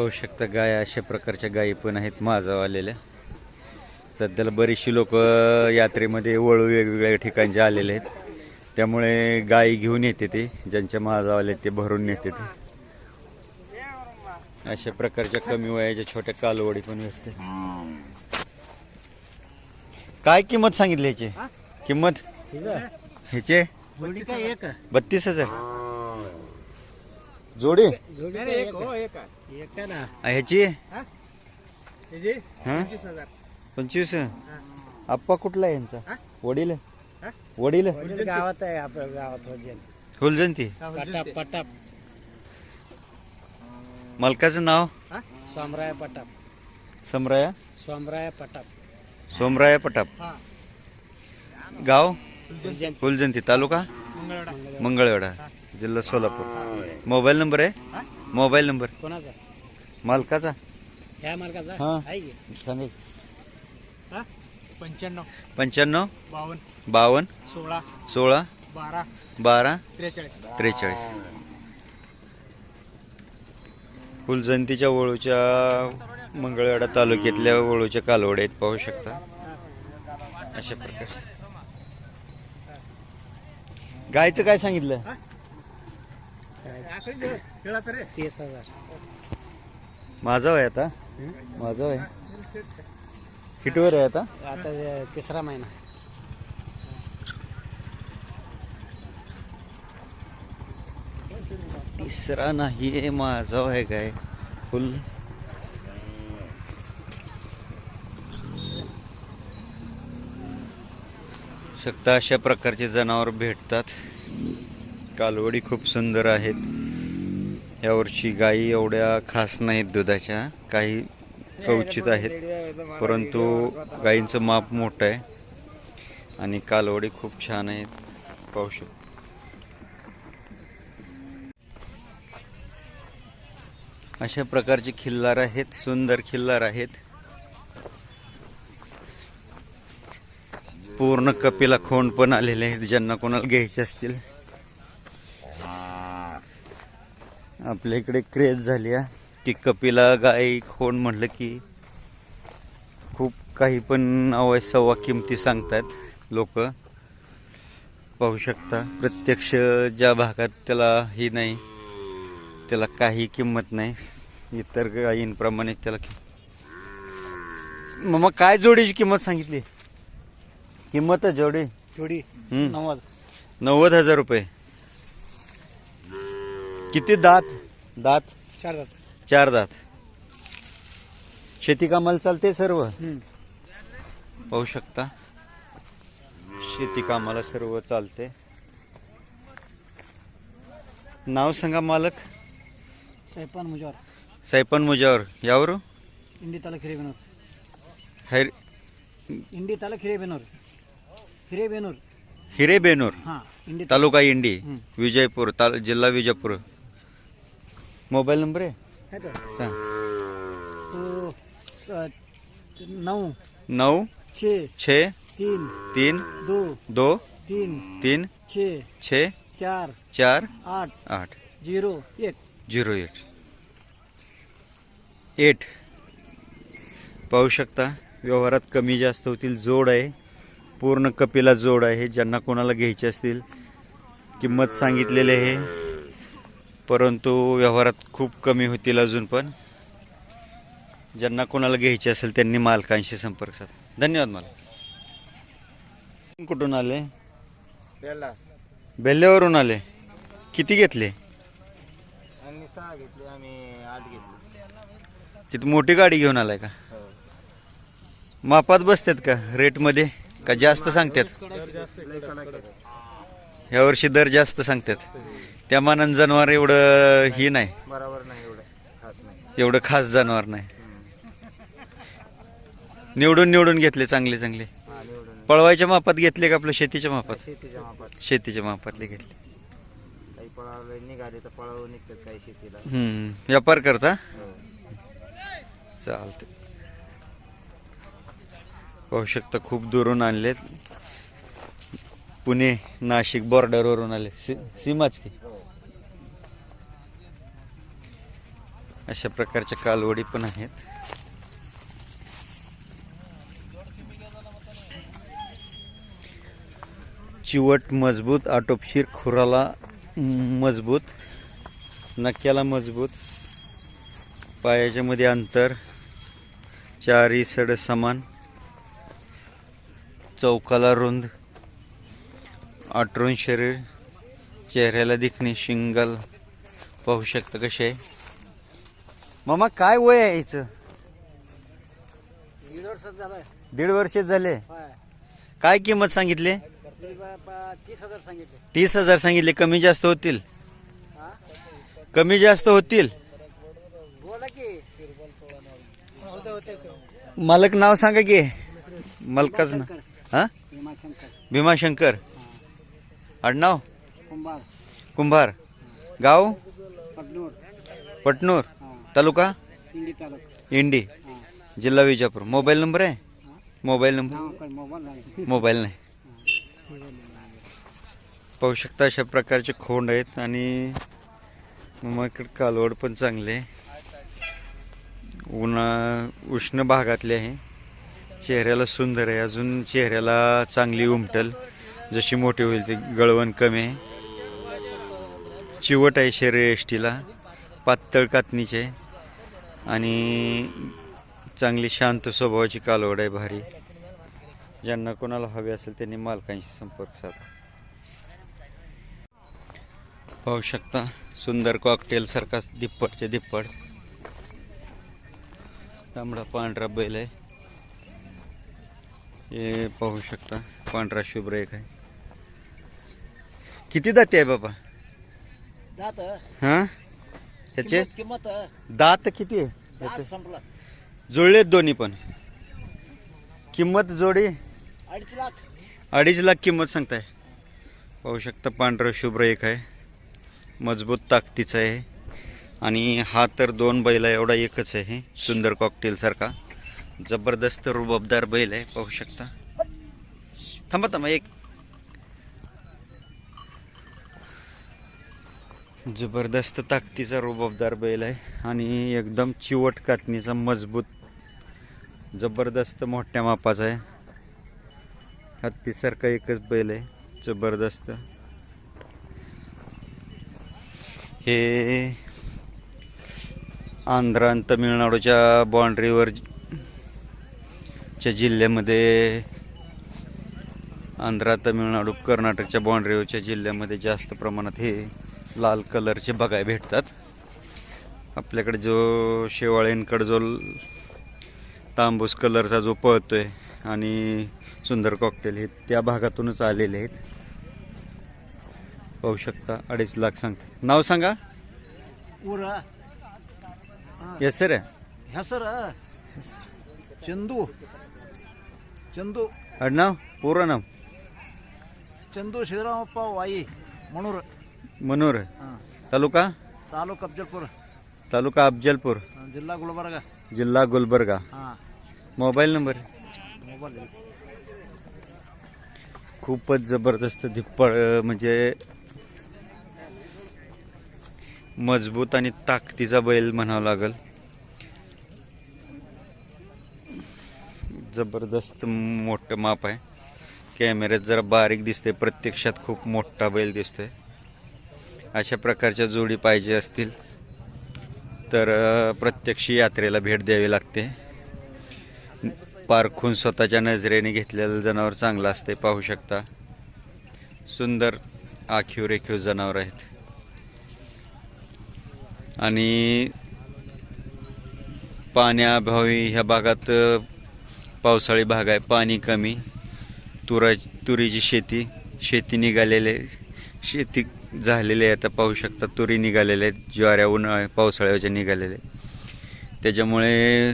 पाहू शकता गाय अशा प्रकारच्या गायी पण आहेत माझावालेल्या सध्याला बरीचशी लोक यात्रेमध्ये वळू वेगवेगळ्या ठिकाणचे आलेले आहेत. त्यामुळे गायी घेऊन येते ते ज्यांच्या माझावाले ते भरून नेते ते. अशा प्रकारच्या कमी वयाच्या छोट्या कालवडी पण भेटते. काय किंमत सांगितली ह्याची किंमत? ह्याचे जोडी काय एक? बत्तीस हजार. जोडी? जोडी ह्याची? हा? पंचवीस आप्पा कुठला आहे यांचा? वडील? वडील? गावात आहे आपल्या गावात फुलजंती पटाप पटाप. मालकाचं नाव? सोमराय पटाप. समराया? सोमराय पटाप. सोमराया पटाप. गाव? फुलजंती तालुका? मंगळवेढा. जिल्हा सोलापूर. मोबाईल नंबर आहे? Mobile number. कोणाचा? मालकाचा. ह्या मार्गाचा हा. आहे की? सांगेल पंच्याण्णव. पंच्याण्णव. बावन्न. बावन्न. सोळा. सोळा. बारा. बारा. त्रेचाळीस. त्रेचाळीस. फुलजंतीच्या वळूच्या मंगळवेढा तालुक्यातल्या वळूच्या कालवड्या आहेत. पाहू शकता. अशा प्रकारे. गायचं काय सांगितलं? तीस हजार. माझं आहे आता. माझं आहे हिटवर आहे आता? आता हे तिसरा महिना. तिसरा नाही आहे माझं आहे काय? फुल. शकता अशा प्रकारचे जनावर भेटतात. कालवडी खूप सुंदर आहेत. यावर्षी गायी एवढ्या खास नाहीत दुधाच्या. काही कवचित आहेत परंतु गायींचं माप मोठं आहे. आणि कालवडी खूप छान आहेत. पाहू शकतो. अशा प्रकारचे खिल्लार आहेत सुंदर खिल्लार आहेत. पूर्ण कपिला खोंड पण आलेले आहेत ज्यांना कोणाला घ्यायचे असतील. आपल्या इकडे क्रेज झाली आहे. की कपिला गाय खोंड म्हटलं की खूप काही पण अवय सव्वा किमती सांगतात लोक. पाहू शकता प्रत्यक्ष ज्या भागात त्याला ही नाही त्याला काही किंमत नाही इतर गायींप्रमाणे त्याला कि- मग काय जोडीची किंमत सांगितली? किंमत आहे जोडी? जोडी. नव्वद. नव्वद हजार रुपये. किती दात? दात? चार जात चार दात. शेती कामाला चालते सर्व? पाहू शकता. शेती कामाला सर्व चालते. नाव सांगा मालक. सैपान मुजावर. सैपन मुजावर. यावर इंडी तालुक हिरेबेनूर हैर इंडी तालुक हिरेबेनूर हिरेबेनूर हिरेबेनूर हां इंडी तालुका. इंडी. विजयपूर ताल जिल्हा विजयपूर. मोबाईल नंबर आहे? है तो. सांग. तो स- नऊ नऊ छे छे तीन तीन दो दो तीन तीन छे छे चार चार आठ आठ. झिरो एक. Zero eight eight. पाहू शकता व्यवहारात कमी जास्त होतील जोड आहे. पूर्ण कपिला जोड आहे ज्यांना कोणाला घ्यायचे असतील किंमत सांगितलेली आहे. परंतु व्यवहारात खूप कमी होतील अजून पण. ज्यांना कोणाला घ्यायचे असेल त्यांनी मालकांशी संपर्क साधा. धन्यवाद मला. कुठून आले? बेल्ल्यावरून आले. किती घेतले? सहा घेतले आम्ही आठ घेतले. तिथं मोठी गाडी घेऊन आलाय का? मापात बसतात का? रेटमध्ये? का जास्त सांगतात? ह्या वर्षी दर जास्त सांगतात. त्या मानानं जनावर एवढं ही नाही. बरोबर नाही एवढं खास नाही. एवढं खास जनावर नाही. निवडून निवडून घेतले चांगले चांगले. हा निवडून पळवायच्या मापात घेतले का आपल्या शेतीच्या मापात? शेतीच्या मापात. शेतीच्या मापातले घेतले. काही पळावलं निघाले तर पळवून निघतात काही शेतीला. हम्म व्यापार करता? हो. चालते पाहू शकता खूप दुरून आणलेत. पुणे नाशिक बॉर्डरवरून आले. सी सीमाच की? अशा प्रकारच्या कालवडी पण आहेत. चिवट मजबूत आटोपशीर खुराला मजबूत नक्याला मजबूत पायाच्या मध्ये अंतर चारी सड समान चौकाला रुंद आटरून शरीर चेहऱ्याला दिखणे शिंगल पाहू शकता कसे आहे? मामा काय वय आहे याचं दीड वर्षात झालं दीड वर्ष झाले. काय किंमत सांगितली? तीस हजार सांगितले. तीस हजार सांगितले. कमी जास्त होतील. कमी जास्त होतील. बोला की. मालक नाव सांगा की. मालकाच ना हा? भीमाशंकर. आडनाव? कुंभार. कुंभार. गाव? पटनूर. पटनूर. तालुका? इंडी तालुका. इंडी. जिल्हा विजापूर. मोबाईल नंबर आहे? Mobile number? नाव मोबाईल नाही. मोबाईल नाही. पाहू शकता अशा प्रकारचे खोंड आहेत आणि मामाकडे कालवड पण चांगले आहे. उन्हा उष्ण भागातले आहे. चेहऱ्याला सुंदर आहे. अजून चेहऱ्याला चांगली उमटल. जशी मोठी होईल ती गळवण कमी आहे. चिवट आहे शरीर एष्टीला पातळ कातणीचे. आणि चांगली शांत स्वभावाची कालवड आहे भारी. ज्यांना कोणाला हवे असेल त्यांनी मालकांशी संपर्क साधा. पाहू शकता सुंदर कॉकटेल सारखा दिप्पटचे दिप्पट तांबडा पांढरा बैल आहे. हे पाहू शकता पांढरा शुभ्र एक आहे. किती दाते आहे बाबा? दात? हा? ह्याचे किंमत दात किती आहे ह्याचे? संपला. जुळलेत दोन्ही पण. किंमत जोडी? अडीच लाख. अडीच लाख किंमत सांगताय. पाहू शकता पांढरं शुभ्र एक आहे. मजबूत ताकदीचं आहे. आणि हा तर दोन बैल आहे एवढा एकच आहे. सुंदर कॉकटेल सारखा. जबरदस्त रुबाबदार बैल आहे पाहू शकता. थांबा थांबा एक जबरदस्त ताकदीचा रुबाबदार बैल आहे आणि एकदम चिवट कातणीचा मजबूत जबरदस्त मोठ्या मापाचा आहे. हत्तीसारखा एकच बैल आहे जबरदस्त. हे आंध्र आणि तमिळनाडूच्या बाँड्रीवर च्या जिल्ह्यामध्ये आंध्रा तमिळनाडू कर्नाटकच्या बाँड्रीवरच्या जिल्ह्यामध्ये जास्त प्रमाणात हे लाल कलरचे बघाय भेटतात. आपल्याकडे जो शेवाळ्यांकडे जो तांबूस कलरचा जो पळतो आहे आणि सुंदर कॉकटेल हे त्या भागातूनच आलेले आहेत. पाहू शकता अडीच लाख सांगतात. नाव सांगा. येस सर ह्या सर चंदू. चंदू. अडनाव पूर्ण नाव. चंदू शिवरामप्पा वाई म्हणून मनोर तालुका? तालुका अफजलपूर. तालुका अफजलपूर. जिल्हा गुलबर्गा. जिल्हा गुलबर्गा. Mobile number? खूपच जबरदस्त धिप्पळ म्हणजे मजबूत आणि ताकदीचा बैल म्हणावा लागेल. जबरदस्त मोठं माप आहे. कॅमेऱ्यात जरा बारीक दिसते प्रत्यक्षात खूप मोठा बैल दिसतोय. अशा प्रकारच्या जोडी पाहिजे असतील तर प्रत्यक्ष यात्रेला भेट द्यावी लागते. पारखून स्वतःच्या नजरेने घेतलेलं जनावर चांगलं असते पाहू शकता. सुंदर आखीव रेखीव जनावर आहेत. आणि पाण्याअभावी ह्या भागात पावसाळी भाग आहे पाणी कमी. तुरा तुरीची शेती शेती निघालेले शेती झालेले आहे आता पाहू शकता तुरी निघालेले आहेत. ज्वाऱ्या उन्हाळ्या पावसाळ्याच्या निघालेले आहेत. त्याच्यामुळे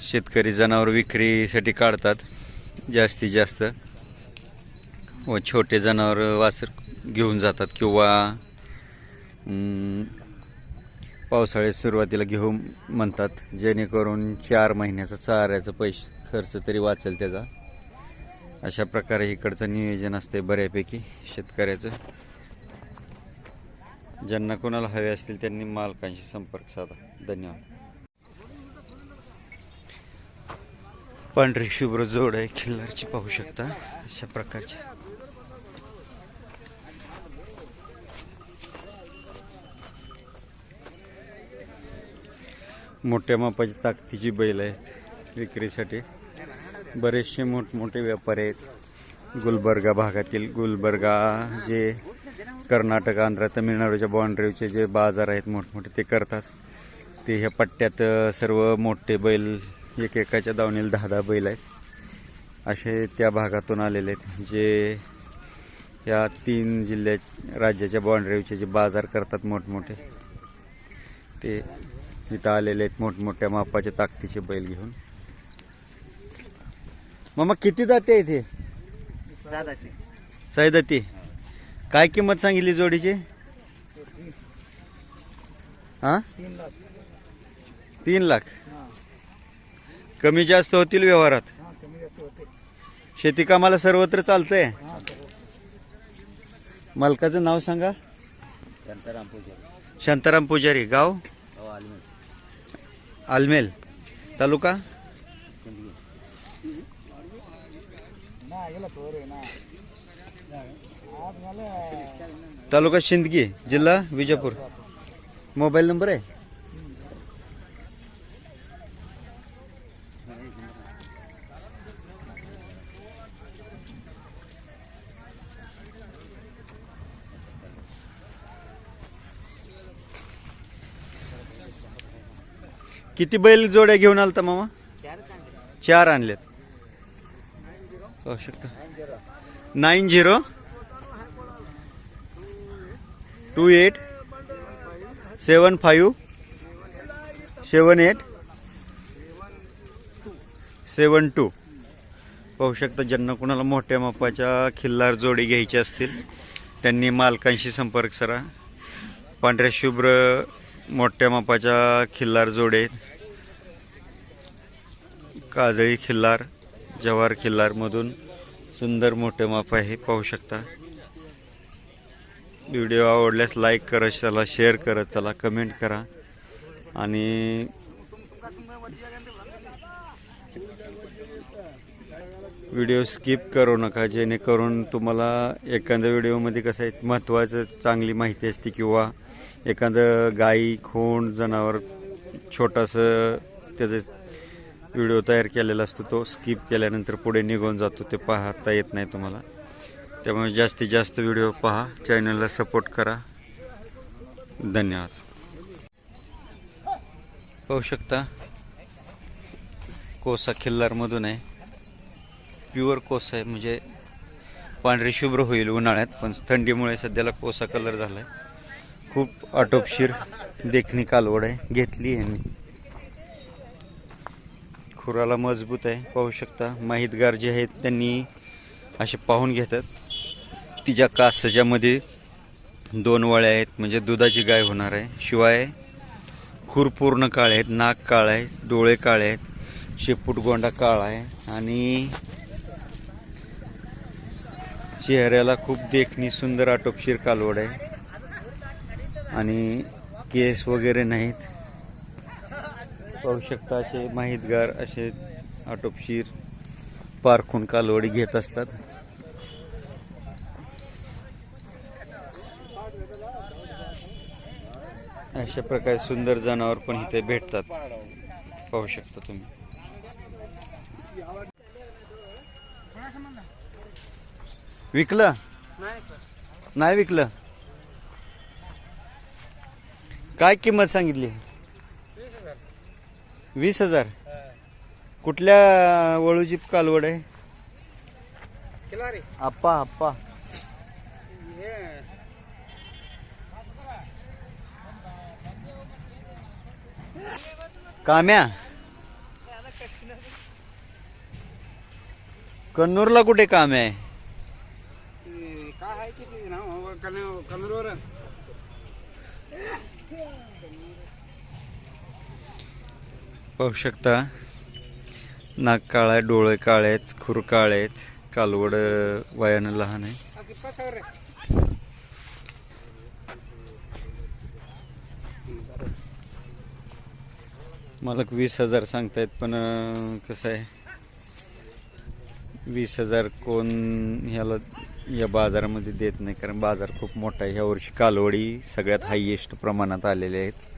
शेतकरी जनावर विक्रीसाठी काढतात. जास्तीत जास्त. व छोटे जनावर वासर घेऊन जातात किंवा पावसाळ्यात सुरुवातीला घेऊन म्हणतात जेणेकरून चार महिन्याचा चाऱ्याचा पैसे खर्च तरी वाचेल त्याचा. अशा प्रकारे इकडचं नियोजन असते बऱ्यापैकी शेतकऱ्याचं. ज्यांना कोणाला हवे असतील त्यांनी मालकांशी संपर्क साधा. धन्यवाद. पांढरी शुभ्र जोड आहे खिल्लारची पाहू शकता. अशा प्रकारची. मोठ्या मापाची ताकदीची बैल आहेत विक्रीसाठी. बरेचसे मोठमोठे व्यापारी आहेत. गुलबर्गा भागातील गुलबर्गा जे कर्नाटक आंध्र तमिळनाडूच्या बाँड्रीवचे जे बाजार आहेत मोठमोठे ते करतात. ते ह्या पट्ट्यात सर्व मोठे बैल एक एकाच्या दावणीला दहा दहा बैल आहेत. असे त्या भागातून आलेले आहेत. जे या तीन जिल्ह्या राज्याच्या बाँड्रीवचे जे बाजार करतात मोठमोठे ते इथं आलेले आहेत मोठमोठ्या मापाच्या ताकदीचे बैल घेऊन. मामा किती जाते इथे साधा साईदत्ती काय किंमत सांगितली जोडीची? हा? तीन लाख. कमी जास्त होतील व्यवहारात? शेती कामाला सर्वत्र चालतंय? मालकाचं नाव सांगा. शांताराम पूजारी. शांताराम पुजारी गाव? हो आलमी आलमेल तालुका? तालुका शिंदगी जिल्हा विजापूर. मोबाईल नंबर आहे? किती बैल जोड्या घेऊन आलता मामा? चार आणलेत. पाहू शकता. Nine zero two eight seven five seven eight seven two. पाहू शकता ज्यांना कुणाला मोठ्या मापाच्या खिल्लार जोडी घ्यायची असतील त्यांनी मालकांशी संपर्क करा पांढऱ्या शुभ्र मोठ्या मापाच्या खिल्लार जोडे काजळी खिल्लार. जवार खिल्लारमधून सुंदर मोठे माप आहे पाहू शकता. व्हिडिओ आवडल्यास लाईक करत चला शेअर करत चला कमेंट करा. आणि व्हिडिओ स्किप करू नका जेणेकरून तुम्हाला एखाद्या व्हिडिओमध्ये कसं आहे महत्त्वाचं चांगली माहिती असते किंवा एखादं गाई खोंड जनावर छोटंसं त्याचं व्हिडिओ तयार केलेला असतो तो स्किप केल्यानंतर पुढे निघून जातो ते पाहता येत नाही तुम्हाला. त्यामुळे जास्तीत जास्त व्हिडिओ पहा चॅनलला सपोर्ट करा. धन्यवाद. पाहू शकता कोसा खिल्लारमधून आहे. प्युअर कोसा आहे म्हणजे पांढरी शुभ्र होईल उन्हाळ्यात पण थंडीमुळे सध्याला कोसा कलर झाला आहे खूप आटोपशीर देखणी कालवड आहे घेतली आहे मी. खुराला मजबूत आहे पाहू शकता. माहितगार जे आहेत त्यांनी असे पाहून घेतात. तिच्या कासजामध्ये दोन वळ्या आहेत म्हणजे दुधाची गाय होणार आहे. शिवाय खूर पूर्ण काळे आहेत नाक काळ आहे डोळे काळे आहेत शेपूट गोंडा काळा आहे. आणि चेहऱ्याला खूप देखणी सुंदर आटोपशीर कालवड आहे. आणि केस वगैरे नाहीत. पाहू शकता असे माहितगार असे आटोपशीर पारखून कालवडी घेत असतात. अशा प्रकारे सुंदर जनावर पण इथे भेटतात. पाहू शकता तुम्ही. विकलं? नाही विकलं. काय किंमत सांगितली? वीस हजार. कुठल्या वळूची कालवड आहे? आप्पा आप्पा. काम्या. कन्नूरला कुठे काम आहे? काय आहे की नाव कलरवर पाहू शकता. नाक काळा आहे डोळे काळे आहेत खुर काळे आहेत कालवड वयानं लहान आहे. मालक वीस हजार सांगतायत पण कसं आहे? वीस हजार कोण ह्याला या बाजारामध्ये देत नाही कारण बाजार खूप मोठा आहे. ह्या वर्षी कालवडी सगळ्यात हायेस्ट प्रमाणात आलेले आहेत.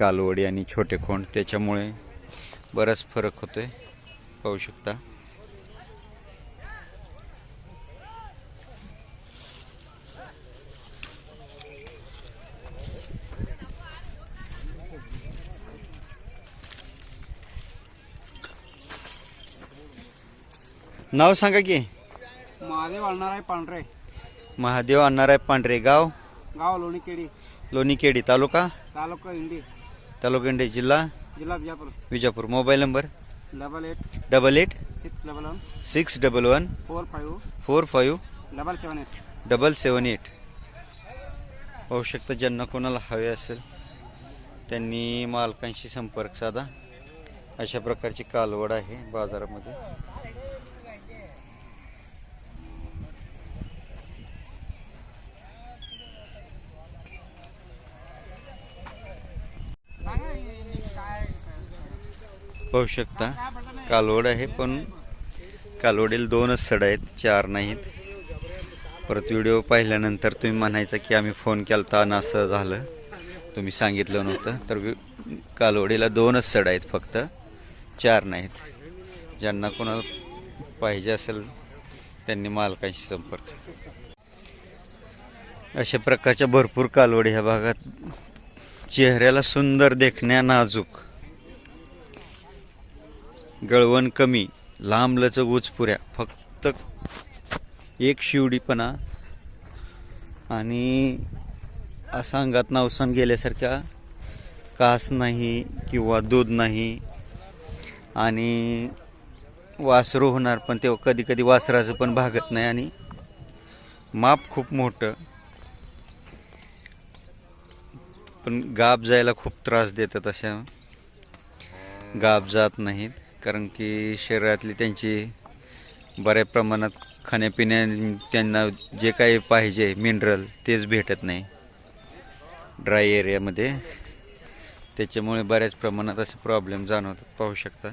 कालवडी आणि छोटे खोंड त्याच्यामुळे बराच फरक होतोय. पाहू शकता. नाव सांगा की. महादेव आणणार आहे पांढरे. महादेव आहे पांढरे गाव? गाव लोणीकेडी लोणीकेडी तालुका? तालुका इंडी तालुका जिल्हा? जिल्हा Bijapur. Vijapur mobile number? Double eight. Double eight? Six double one. Six double one. Four five. Four five. Double seven eight. Double seven eight. पाहू शकता ज्यांना कोणाला हवे असेल त्यांनी मालकांशी संपर्क साधा. अशा प्रकारची कालवड आहे बाजारामध्ये. पाहू शकता. कालवड आहे पण कालवडीला दोनच सड आहेत चार नाहीत. परत व्हिडिओ पाहिल्यानंतर तुम्ही म्हणायचं की आम्ही फोन केला आणि असं झालं. तुम्ही सांगितलं नव्हतं. तर कालवडीला दोनच सड आहेत फक्त चार नाहीत. ज्यांना कोणाला पाहिजे असेल त्यांनी मालकांशी संपर्क अशा प्रकारच्या भरपूर कालवडी ह्या भागात चेहऱ्याला सुंदर देखण्या नाजूक गळवण कमी लांबलचक उचपुऱ्या फक्त एक शिवडीपणा आणि असा अंगात नावसान गेल्यासारख्या कास नाही किंवा दूध नाही आणि वासरू होणार पण तेव्हा कधी कधी वासराचं पण भागत नाही आणि माप खूप मोठं. पण गाब जायला खूप त्रास देतात अशा गाब जात नाहीत. कारण की शरीरातली त्यांची बऱ्या प्रमाणात खाण्यापिण्या त्यांना जे काही पाहिजे मिनरल तेच भेटत नाही. ड्राय एरियामध्ये त्याच्यामुळे बऱ्याच प्रमाणात असे प्रॉब्लेम जाणवतात पाहू शकता.